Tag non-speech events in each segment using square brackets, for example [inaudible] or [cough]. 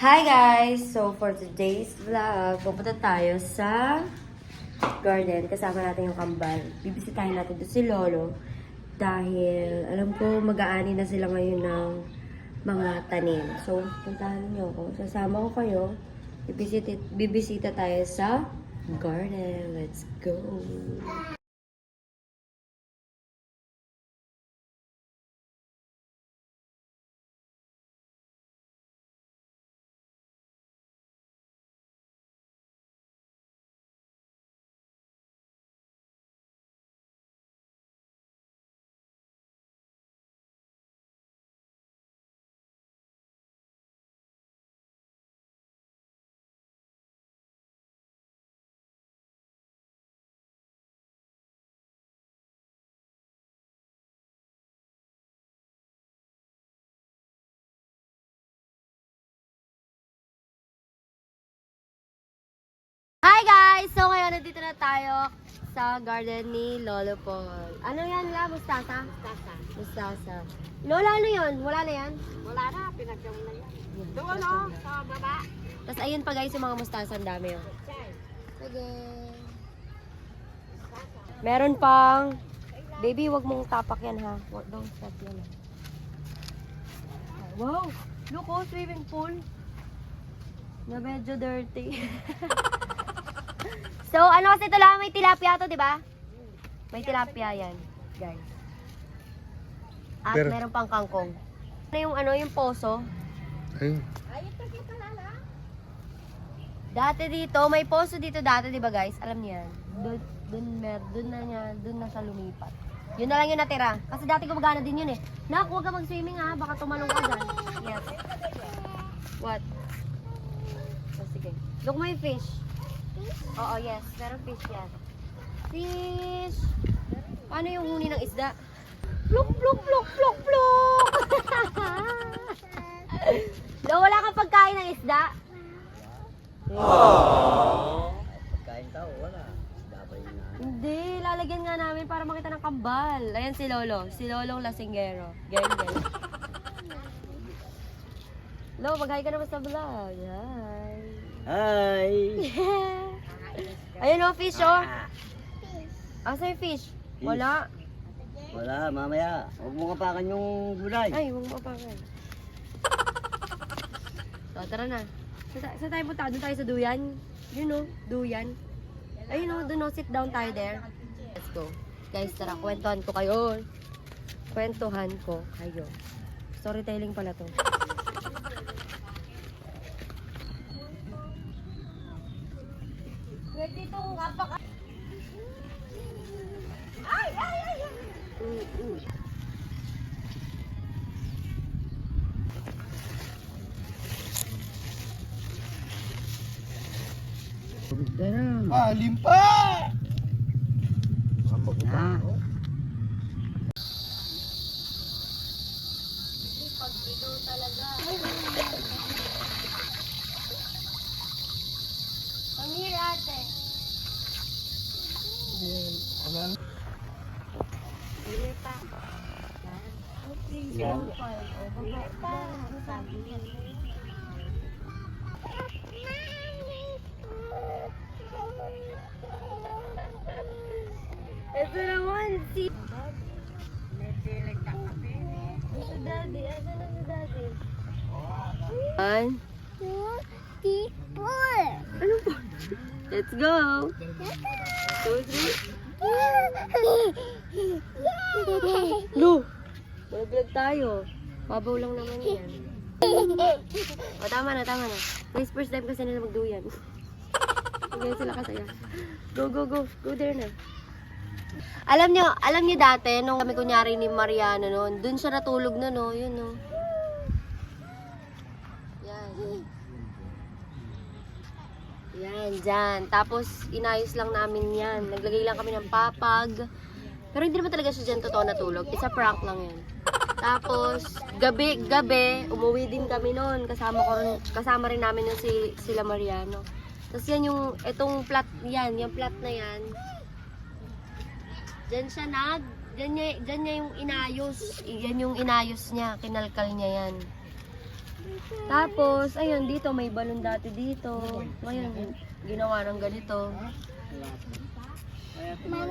Hi guys! So for today's vlog, pupunta tayo sa garden. Kasama natin yung kambal. Bibisitahin natin doon si Lolo. Dahil alam ko mag-aani na sila ngayon ng mga tanim. So puntahan niyo ako. Sasama ko kayo. Bibisita, bibisita tayo sa garden. Let's go! Hi guys! So ngayon, nandito na tayo sa garden ni Lolo Paul. Ano yan la? Mustasa? Mustasa. Mustasa. Lola, ano yun? Wala na yan? Wala na, pinagyaw na yan. Doon o, sa baba. Tapos ayun pa guys, yung mga mustasa, ang dami oh. Sige. Meron pang... Baby, wag mong tapak yan ha. Don't stop yan ha. Wow! Look oh, swimming pool. Na medyo dirty. [laughs] so, ano kasi ito lang, may tilapia to, di ba? May tilapia yan, guys. At Pero- meron pang kangkong. Ano yung ano, yung poso? Ayun. Dati dito, may poso dito dati, di ba guys? Alam niyo yan. Doon, doon, mer, doon na niya, doon na sa lumipat. Yun na lang yung natira. Kasi dati gumagana din yun eh. Nak, huwag ka mag-swimming ha, baka tumalong ka dyan. Yes. What? Oh, sige. Look, may fish. Oo, yes. Meron fish yan. Fish! Paano yung huni ng isda? Pluk, pluk, pluk, pluk, pluk! Lo, [laughs] wala kang pagkain ng isda? Kain tao, wala. Hindi, lalagyan nga namin para makita ng kambal. Ayan si Lolo, si Lolong Lasinggero. Gang, gang. Lo, mag-hi ka naman sa vlog. Hi. Hi! [laughs] Ayun o, fish oh. Asa yung fish? Wala. Wala, mamaya. Huwag mo kapakan yung gulay. Ay, huwag mo apakan. So, tara na. Sa, sa tayo punta? Doon tayo sa duyan. Yun o, duyan. Ayun o, doon o, sit down tayo there. Let's go. Guys, tara, kwentuhan ko kayo. Kwentuhan ko kayo. Storytelling pala to. Pwede itong apaka... Ay, ay, ay, ay! Ah, limpa! Na. Pag niya? Ito naman, si... Si daddy, asa na si daddy? One. Ano po? Let's go! Two, three. Lo! Vlog tayo. Babaw lang naman yan. [laughs] O, tama na, tama na. Guys, first time kasi nila magduyan. Ganyan sila kasaya. Go, go, go. Go there na. Alam nyo, alam nyo dati, nung kami kunyari ni Mariano noon, dun siya natulog na, no? Yun, no? Yan. Yan, dyan. Tapos, inayos lang namin yan. Naglagay lang kami ng papag. Pero hindi naman talaga siya dyan totoo natulog. Isa prank lang yan. Tapos, gabi, gabi, umuwi din kami noon. Kasama ko rin, kasama rin namin yung si, sila Mariano. Tapos yan yung, etong plat, yan, yung plat na yan. Diyan siya nag, diyan niya, diyan niya yung inayos. Yan yung inayos niya, kinalkal niya yan. Tapos, ayun, dito may balon dati dito. Ngayon, ginawa ng ganito.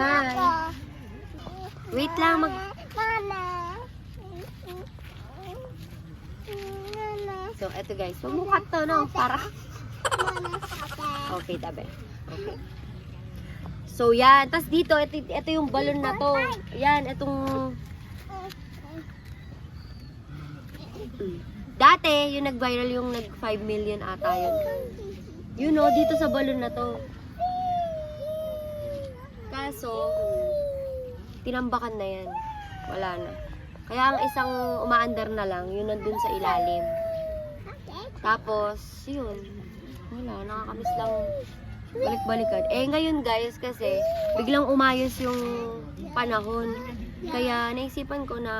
Hi. Wait lang, mag... So, eto guys. Cut to, no? Para... Okay, tabi. Okay. So, yan. Tapos dito, ito, ito yung balon na to. Yan, itong... Dati, yung nag-viral yung nag 5 million ata yun. You know, dito sa balon na to. Kaso, tinambakan na yan. Wala na. Kaya ang isang umaandar na lang, yun nandun sa ilalim. Tapos, yun. Wala, nakakamiss lang balik-balikan. Eh, ngayon guys, kasi biglang umayos yung panahon. Kaya naisipan ko na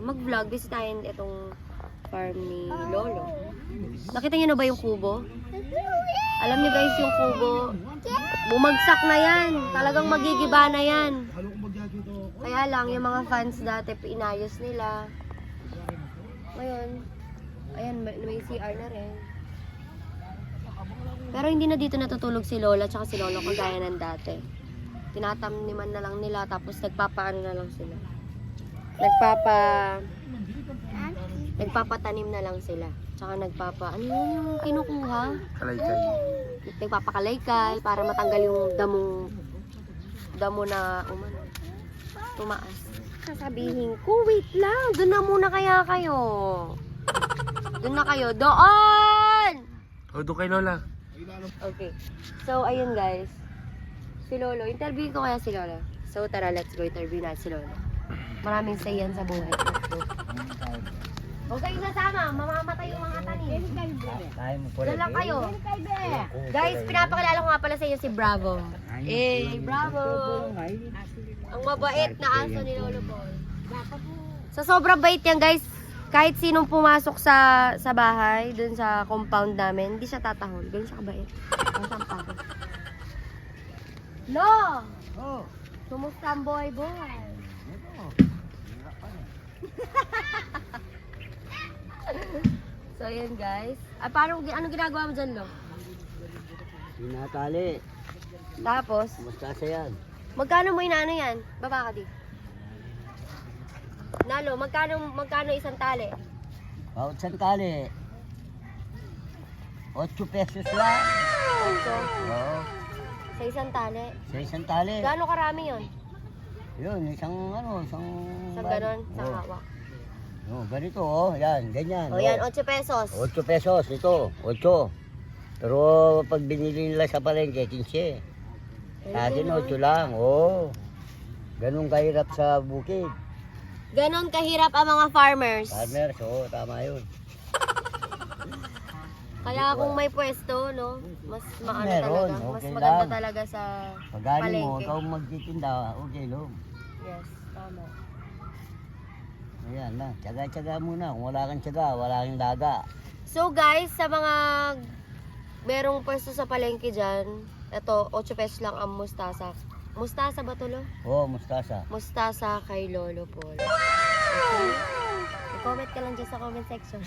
mag-vlog, bisitahin itong farm ni Lolo. Nakita niyo na ba yung kubo? Alam niyo guys, yung kubo, bumagsak na yan. Talagang magigiba na yan. Kaya lang, yung mga fans dati, inayos nila. Ngayon, ayan, may, may CR na rin. Pero hindi na dito natutulog si Lola tsaka si Lolo kagaya ng dati. Tinatamniman na lang nila tapos nagpapaano na lang sila. Nagpapa nagpapatanim na lang sila. Tsaka nagpapa ano yun yung kinukuha? Kalaykay. Nagpapakalaykay para matanggal yung damong damo na umano tumaas. Sasabihin ko, wait lang, doon na muna kaya kayo. Doon na kayo, doon! O, doon kay Lola. Okay. So, ayun guys. Si Lolo. Interview ko kaya si Lolo. So, tara, let's go. Interview na si Lolo. Maraming say yan sa buhay. Huwag kayong sasama. Mamamatay yung mga tanim. Diyan lang kayo. Guys, pinapakilala ko nga pala sa iyo si Bravo. Eh, Bravo! Ang mabait na aso ni Lolo Paul. Sa sobrang bait yan, guys. Kahit sinong pumasok sa sa bahay, dun sa compound namin, hindi siya tatahol. Ganun siya kabait. Ang. Lo! Oh, Kumusta ang boy boy? so, yun guys. Ah, paano, ano ginagawa mo dyan, Lo? Tinatali. Tapos, Mustasa yan. Magkano mo inaano yan? Baba ka di. Nalo, magkano, magkano isang tali? Bawat santali. 8 pesos lang. So, Oo. sa isang tali. Sa isang tali. Gaano karami yon? Yun, isang ano, isang... Sa ganon, sa Oo. hawak. Oh, ganito oh, yan, ganyan. O yan, 8 pesos. 8 pesos ito, 8. Pero pag binili nila sa palengke, 15. Sa atin, 8 lang, oh. Ganun kahirap sa bukid. Ganon kahirap ang mga farmers. Farmers, oo, tama yun. Kaya kung may pwesto, no, mas maano Meron, talaga. Mas okay maganda lang. talaga sa Pag galing mo, palengke. ikaw magtitinda, okay lang. Yes, tama. Ayan na, tsaga-tsaga muna. Kung wala kang tsaga, wala kang daga. So guys, sa mga merong pwesto sa palengke dyan, ito, 8 pesos lang ang mustasa. Mustasa ba to, Lo? Oo, oh, mustasa. Mustasa kay Lolo Paul. Okay? I-comment ka lang dyan sa comment section.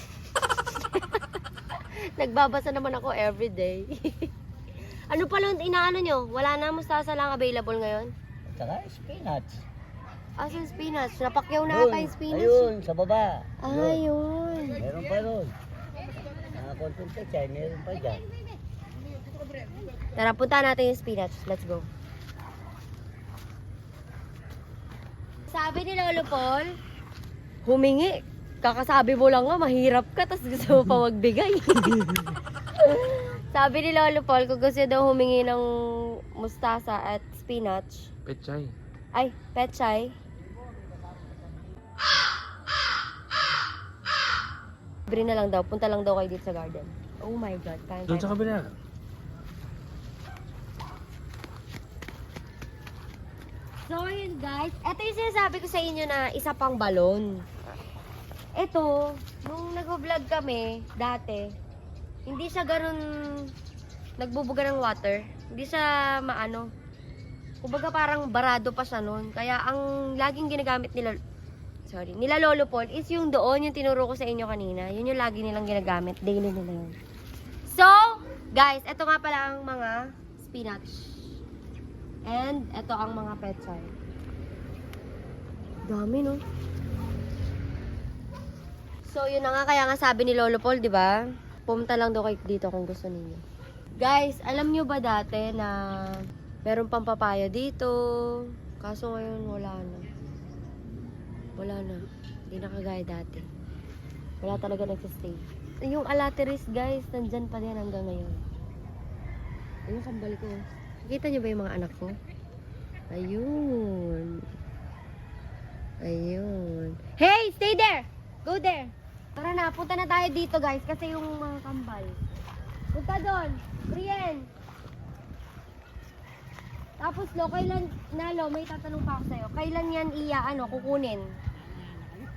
[laughs] Nagbabasa naman ako everyday. [laughs] ano pala inaano nyo? Wala na mustasa lang available ngayon? At saka spinach. Asan spinach? Napakyaw na ata yung spinach. Ayun, sa baba. Yun. Ayun. Meron pa doon. Mga konting pechay, meron pa dyan. Tara, punta natin yung spinach. Let's go. Sabi ni Lolo Paul, humingi. Kakasabi mo lang nga, mahirap ka, tapos gusto mo pa magbigay. [laughs] Sabi ni Lolo Paul, kung gusto daw humingi ng mustasa at spinach, Pechay. ay, pechay. Libre na lang daw, punta lang daw kayo dito sa garden. Oh my God, kain Doon sa kabila. So, yun guys. Ito yung sinasabi ko sa inyo na isa pang balon. Ito, nung nag-vlog kami dati, hindi siya ganun nagbubuga ng water. Hindi siya maano. Kumbaga parang barado pa siya noon. Kaya ang laging ginagamit nila, sorry. Nila Lolo Paul is yung doon, yung tinuro ko sa inyo kanina. Yun yung lagi nilang ginagamit. Daily nila yun. So, guys, ito nga pala ang mga spinach. And, ito ang mga pechay. Dami, no? So, yun na nga. Kaya nga sabi ni Lolo Paul, di ba? Pumunta lang daw kayo dito kung gusto ninyo. Guys, alam nyo ba dati na meron pang papaya dito? Kaso ngayon, wala na. Wala na. Hindi na kagaya dati. Wala talaga nagsistay. Yung alateris, guys, nandyan pa din hanggang ngayon. Ayun, kambal ko. Nakita niyo ba yung mga anak ko? Ayun. Ayun. Hey, stay there! Go there! Tara na, punta na tayo dito, guys, kasi yung mga kambal. Punta doon! Brienne! Tapos, lo, kailan, Nalo, may tatanong pa ako sa'yo. Kailan yan iya, ano, kukunin?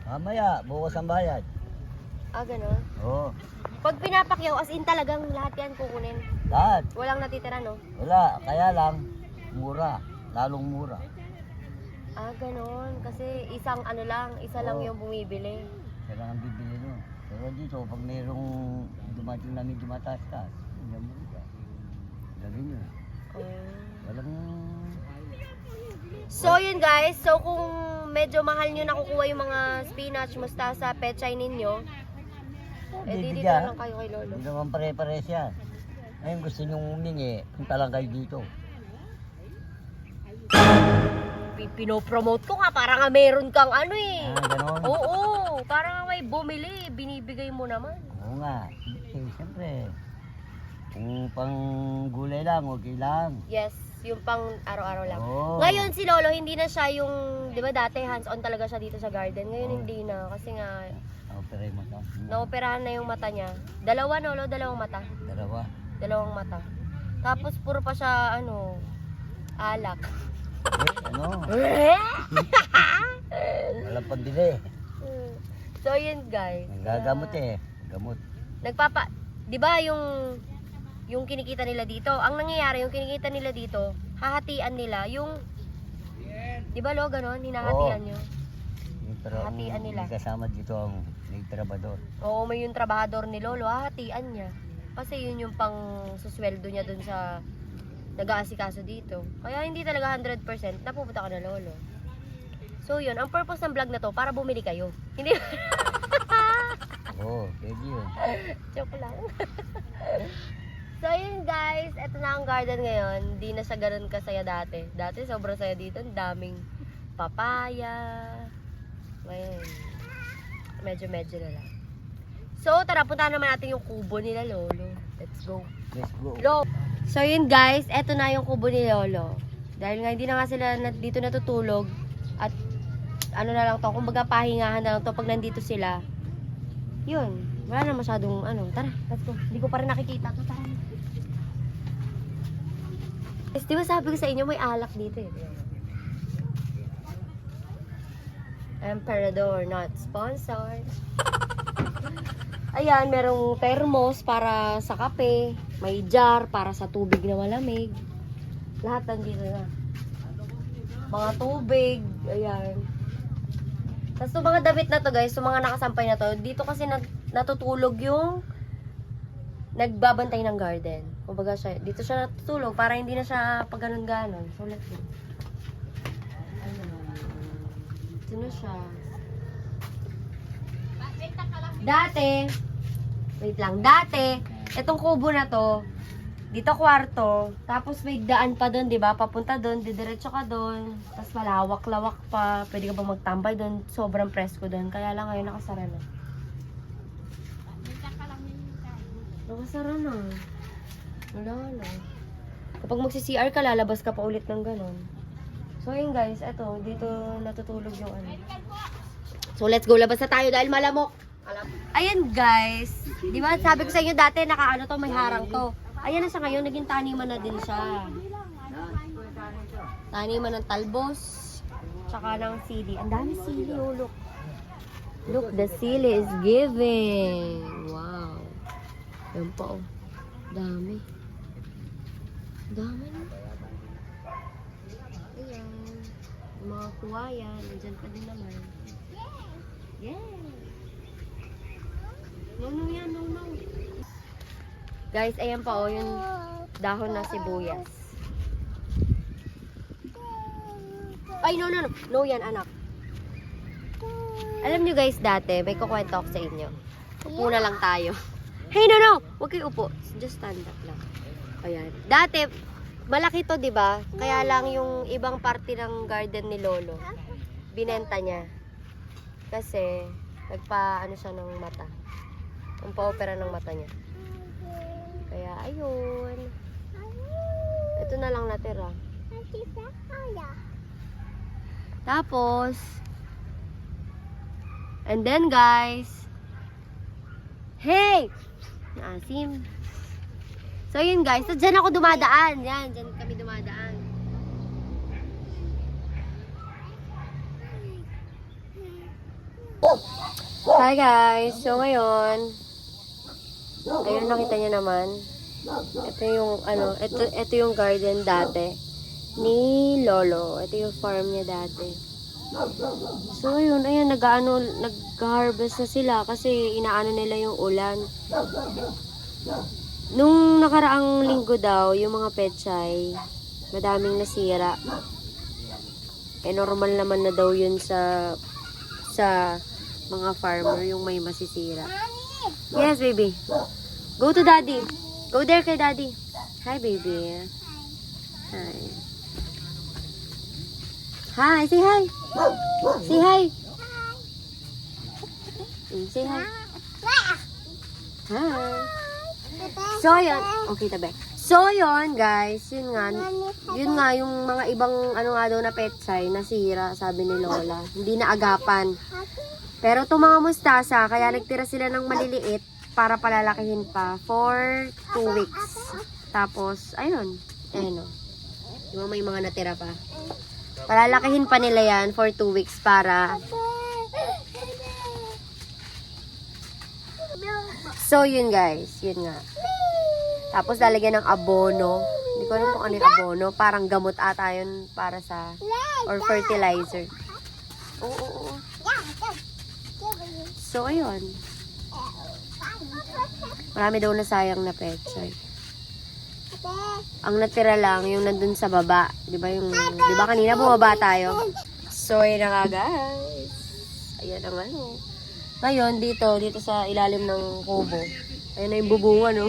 Mamaya, bukas ang bayad. Ah, gano'n? Oo. Pag pinapakyaw, as in talagang lahat yan kukunin. Lahat. Walang natitira, no? Wala. Kaya lang, mura. Lalong mura. Ah, ganon. Kasi isang ano lang, isa lang Oo. yung bumibili. Kaya lang ang bibili nun. Pero dito, pag mayroong dumating namin dumataas-taas, hindi mo ka. Lagi nyo. Oh. Walang... So, yun guys. So, kung medyo mahal nyo nakukuha yung mga spinach, mustasa, pechay ninyo, eh di dito lang kayo kay Lolo. Hindi naman pare-pares yan. Ngayon gusto nyo humingi, punta lang kayo dito. Pi- Pinopromote ko nga, para nga meron kang ano eh. Ah, ganon. Oo, para nga may bumili, binibigay mo naman. Oo nga. Eh, siyempre. Kung pang gulay lang, okay lang. Yes, yung pang araw-araw lang. Oo. Ngayon si Lolo, hindi na siya yung, di ba dati hands-on talaga siya dito sa garden. Ngayon Oo. hindi na, kasi nga, Operate mo to. naoperahan na yung mata niya. Dalawa, Lolo, dalawang mata. Dalawa. Dalawang mata. Tapos puro pa siya, ano, alak. Eh, ano? [laughs] Walang pambili. so, yun guys. Nagagamot eh. Gamot. Nagpapa, di ba yung, yung kinikita nila dito, ang nangyayari, yung kinikita nila dito, hahatian nila yung, di ba lo, ganon, hinahatian Oo. nyo. Pero ang Hatian nila. kasama dito ang may trabador. Oo, may yung trabahador ni Lolo, hahatian niya. Kasi yun yung pang susweldo niya dun sa nag-aasikaso dito. Kaya hindi talaga 100% napupunta ka na Lolo. So yun, ang purpose ng vlog na to, para bumili kayo. [laughs] Hindi, [laughs] Oo, oh, pwede yun. [laughs] joke lang. so yun guys, eto na ang garden ngayon. Hindi na siya ganun kasaya dati. Dati sobrang saya dito, ang daming papaya. Medyo-medyo na lang. So, tara, punta naman natin yung kubo nila Lolo. Let's go. Let's go. Lo. So yun guys, eto na yung kubo ni Lolo. Dahil nga hindi na nga sila na, dito natutulog at ano na lang to, kumbaga pahingahan na lang to pag nandito sila. Yun, wala na masyadong ano, tara, let's go. Hindi ko pa rin nakikita to, tara. Guys, di ba sabi ko sa inyo may alak dito eh. Emperador, not sponsored. Ayan, merong thermos para sa kape. May jar para sa tubig na malamig. Lahat nandito na. Mga tubig. Ayan. Tapos yung mga damit na to guys, yung mga nakasampay na to, dito kasi nat natutulog yung nagbabantay ng garden. Kumbaga siya, dito siya natutulog para hindi na siya pag ganon-ganon. So let's see. Ayan. Dito na siya. Dati, wait lang, dati, itong kubo na to, dito kwarto, tapos may daan pa doon, 'di ba? Papunta doon, didiretso ka doon, tapos malawak-lawak pa, pwede ka pa magtambay doon, sobrang presko doon. Kaya lang ngayon nakasara na. Nakasara na. Wala na. Kapag magsi-CR ka, lalabas ka pa ulit ng ganon. So yun guys, eto, dito natutulog yung ano. So let's go, labas na tayo dahil malamok. Ayan guys, di ba sabi ko sa inyo dati nakaano to, may harang to. Ayan na siya ngayon, naging taniman na din siya. Taniman ng talbos, tsaka ng sili. Ang dami sili, oh look. Look, the sili is giving. Wow. Yan pa oh. Dami. Dami na. Yung mga kuwayan, nandyan pa din naman. Yeah. No, no yan, no, no. Guys, ayan pa oh, yung dahon na sibuyas. Ay, no, no, no. No yan, anak. Alam nyo guys, dati, may kukwento ako sa inyo. Upo na lang tayo. Hey, no, no! Huwag kayo upo. Just stand up lang. Ayan. Dati, malaki to, di ba? Kaya lang yung ibang parte ng garden ni Lolo, binenta niya. Kasi, nagpa, ano siya ng mata. Ang pa-opera ng mata niya. Kaya, ayun. Ito na lang natira. Tapos, and then guys, hey! Naasim. So yun guys, so dyan ako dumadaan. Yan, dyan kami dumadaan. Hi guys, so ngayon, ayun nakita niyo naman. Ito yung ano, ito, ito yung garden dati ni Lolo. Ito yung farm niya dati. So, ayun, ayun, nag-ano, nag-harvest na sila kasi inaano nila yung ulan. Nung nakaraang linggo daw, yung mga pechay, madaming nasira. Eh, normal naman na daw yun sa sa mga farmer, yung may masisira. Yes, baby. Go to daddy. Go there kay daddy. Hi, baby. Hi. Hi, say hi. Say hi. Mm, Say hi. Hi. So, yun. Okay, tabi. So, yun, guys. Yun nga. Yun nga, yung mga ibang, ano nga daw na petsay, nasira, sabi ni Lola. Hindi na agapan. Pero itong mga mustasa, kaya nagtira sila ng maliliit para palalakihin pa for two weeks. Tapos, ayun. Ayun, o. Di ba may mga natira pa? Palalakihin pa nila yan for two weeks para So, yun guys. Yun nga. Tapos, lalagyan ng abono. Hindi ko alam kung ano yung abono. Parang gamot ata yun para sa... Or fertilizer. Oo, oo, oo. So, ayun. Marami daw nasayang na pechay. Ang natira lang, yung nandun sa baba. Di ba yung... Di ba kanina bumaba tayo? So, ayun na nga guys. Ayan ang ano. Ngayon, dito, dito sa ilalim ng kubo. Ayun na yung bubungan, no?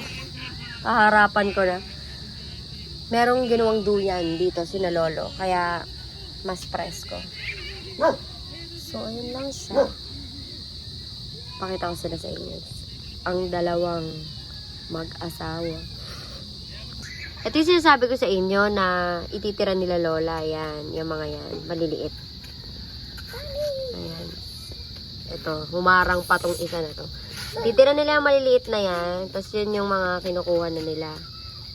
Kaharapan ko na. Merong ginawang duyan dito, sina Lolo. Kaya, mas presko. So, ayun lang siya. Pakita ko sila sa inyo. Ang dalawang mag-asawa. Ito yung sinasabi ko sa inyo na ititira nila Lola. Yan, yung mga yan. Maliliit. Ayan. Ito, humarang pa tong isa na to. Titira nila yung maliliit na yan. Tapos yun yung mga kinukuha na nila.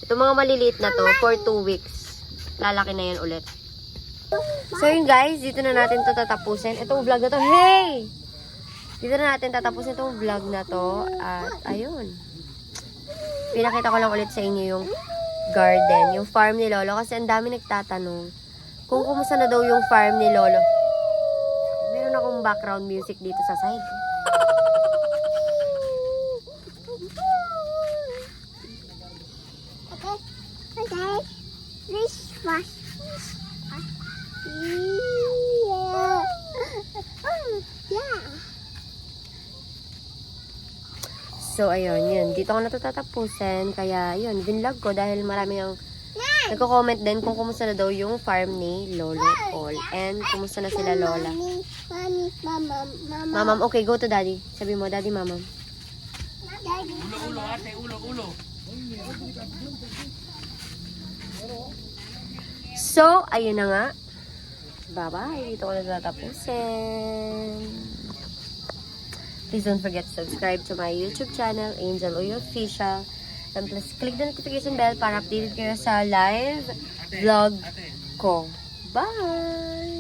Ito mga maliliit na to, for two weeks. Lalaki na yan ulit. So yun guys, dito na natin to tatapusin. Itong vlog na to, hey! Dito na natin tatapusin itong vlog na to. At ayun. Pinakita ko lang ulit sa inyo yung garden, yung farm ni Lolo. Kasi ang dami nagtatanong kung kumusta na daw yung farm ni Lolo. Meron akong background music dito sa side. So, ayun, yun. Dito ko na ito tatapusin. Kaya, yun, binlog ko dahil marami yung nagko-comment din kung kumusta na daw yung farm ni Lolo Paul. And kumusta na sila Lola. Mami, mama, mama. Mamam, okay, go to daddy. Sabi mo, daddy, mamam. Daddy. So, ayun na nga. Bye-bye. Dito ko na tatapusin. Please don't forget to subscribe to my YouTube channel, Angel Oyo Official. And please click the notification bell para updated kayo sa live vlog ko. Bye!